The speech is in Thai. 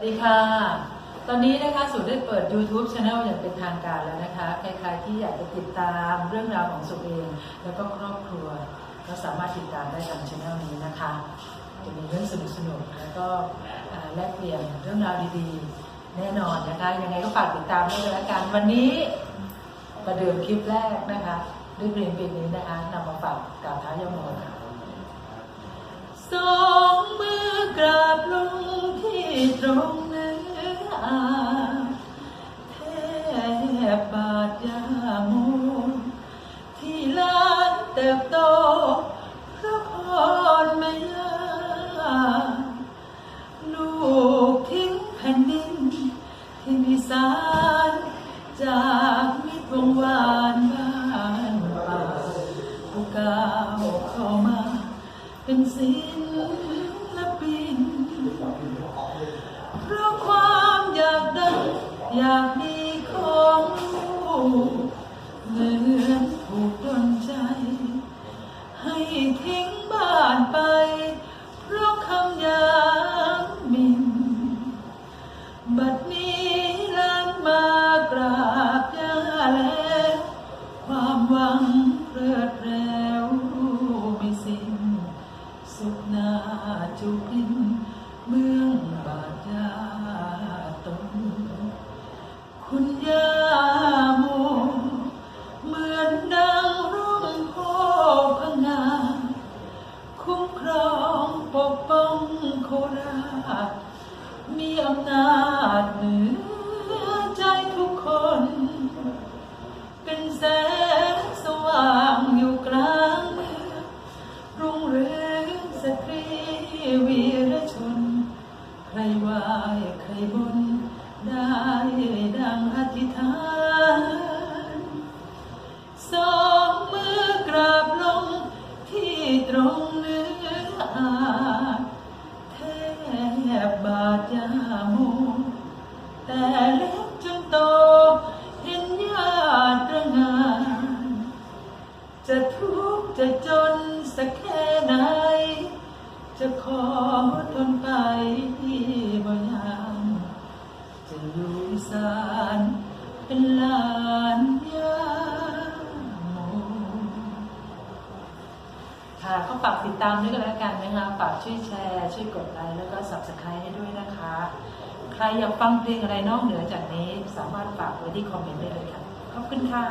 สวัสดีค่ะ ตอนนี้นะคะสุได้เปิด YouTube Channel อย่างเป็นทางการแล้วนะคะ ใครๆที่อยากจะติดตามเรื่องราวของสุเอง แล้วก็ครอบครัว ก็สามารถติดตามได้ทางช anel นี้นะคะ จะมีเรื่องสนุกๆ แล้วก็แลกเปลี่ยนเรื่องราวดีๆ แน่นอนนะคะ ยังไงก็ฝากติดตามด้วยกันละกัน วันนี้ประเดิมคลิปแรกนะคะด้วยเพลงเพลงนี้นะคะนำมาฝากกล่าวท้ายาโมค่ะส ตรงเนื้ออาแทบบาดยาโมที่ลานเติบโตพระพรไม่ยาลูกทิ้งแผ่นดินที่มีสารจากมิตรวงวานบ้านป่าผู้ก้าวเข้ามาเป็นศิลปิ อยากดีของลูกเหมือนถูกดนใจ ให้ทิ้งบ้านไป เพราะคำยามหมิน บัดนี้ลานมากราบย่าแล้ว ความหวังเพลิดเพล้วไม่สิ้น สุขนาจุกินเมืองบาดยาตน โคราชมีอำนาจเหนือใจทุกคน เป็นแสงสว่างอยู่กลางเมืองรุ่งเรืองสตรีวีรชน ใครไหวายใครบน ได้ดังอธิษฐานสองมือกราบลงที่ตรงเนื้อ แต่เล็กจนโตเห็นญาติระงานจะทุกข์จะจนสักแค่ไหน จะขอทนไปบ่ยามจะอยู่สานเป็นลานยาโม ค่ะก็ฝากติดตามด้วยกันแล้วกันนะคะฝากช่วยแชร์ ช่วยกดไลค์แล้วก็ subscribe ให้ด้วยนะคะ ใครอยากฟังเพลงอะไรนอกเหนือจากนี้ สามารถฝากไว้ที่คอมเมนต์ได้เลยค่ะ ขอบคุณค่ะ